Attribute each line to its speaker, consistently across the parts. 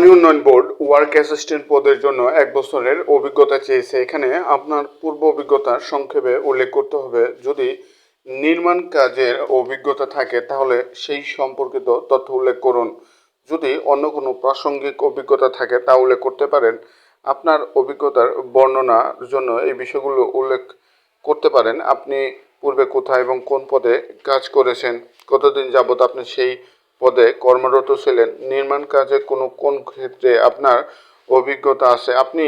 Speaker 1: পানি উন্নয়ন board work assistant পদের জন্য এক বছরের অভিজ্ঞতা চেয়েছে। এখানে আপনার পূর্ব অভিজ্ঞতা সংক্ষেপে উল্লেখ করতে হবে। যদি নির্মাণ কাজের অভিজ্ঞতা থাকে, তাহলে সেই সম্পর্কিত তথ্য উল্লেখ করুন। যদি অন্য কোনো প্রাসঙ্গিক অভিজ্ঞতা থাকে, তা উল্লেখ করতে পারেন। আপনার অভিজ্ঞতার বর্ণনার জন্য এই বিষয়গুলো উল্লেখ করতে পারেন। আপনি পূর্বে কোথায় এবং কোন পদে কাজ করেছেন, কতদিন যাবত আপনি সেই পদে কর্মরত ছিলেন। নির্মাণ কাজে কোনো কোন ক্ষেত্রে আপনার অভিজ্ঞতা আছে? আপনি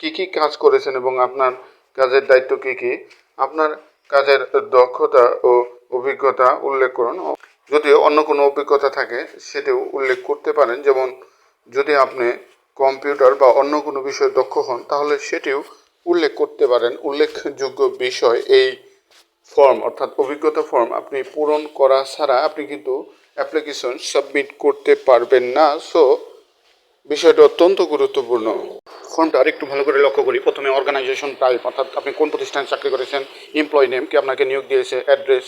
Speaker 1: কি কি কাজ করেছেন এবং আপনার কাজের দায়িত্ব কি কি? আপনার কাজের দক্ষতা ও অভিজ্ঞতা উল্লেখ করুন। যদি অন্য কোনো অভিজ্ঞতা থাকে, সেটিও উল্লেখ করতে পারেন। যেমন, যদি আপনি কম্পিউটার বা অন্য কোনো বিষয়ে দক্ষ হন, তাহলে সেটিও উল্লেখ করতে পারেন। উল্লেখযোগ্য বিষয় এই ফর্ম, অর্থাৎ অভিজ্ঞতা ফর্ম, আপনি পূরণ করা ছাড়া আপনি কিন্তু অ্যাপ্লিকেশন সাবমিট করতে পারবেন না সো বিষয়টা অত্যন্ত গুরুত্বপূর্ণ। ফর্মটা আরেকটু ভালো করে লক্ষ্য করি। প্রথমে অর্গানাইজেশন টাইপ অর্থাৎ আপনি কোন প্রতিষ্ঠানে চাকরি করেছেন এমপ্লয় নেম কি আপনাকে নিয়োগ দিয়েছে অ্যাড্রেস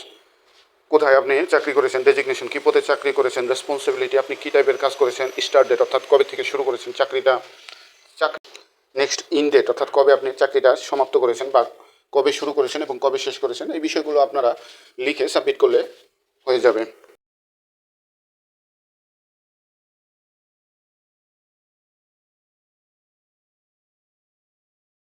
Speaker 1: কোথায় আপনি চাকরি করেছেন ডেজিগনেশন কী পদে চাকরি করেছেন রেসপন্সিবিলিটি আপনি কী টাইপের কাজ করেছেন স্টার্ট ডেট অর্থাৎ কবে থেকে শুরু করেছেন চাকরিটা চাকরি নেক্সট ইন ডেট অর্থাৎ কবে আপনি চাকরিটা সমাপ্ত করেছেন বা কবে শুরু করেছেন এবং কবে শেষ করেছেন, এই বিষয়গুলো আপনারা লিখে সাবমিট করলে হয়ে যাবে।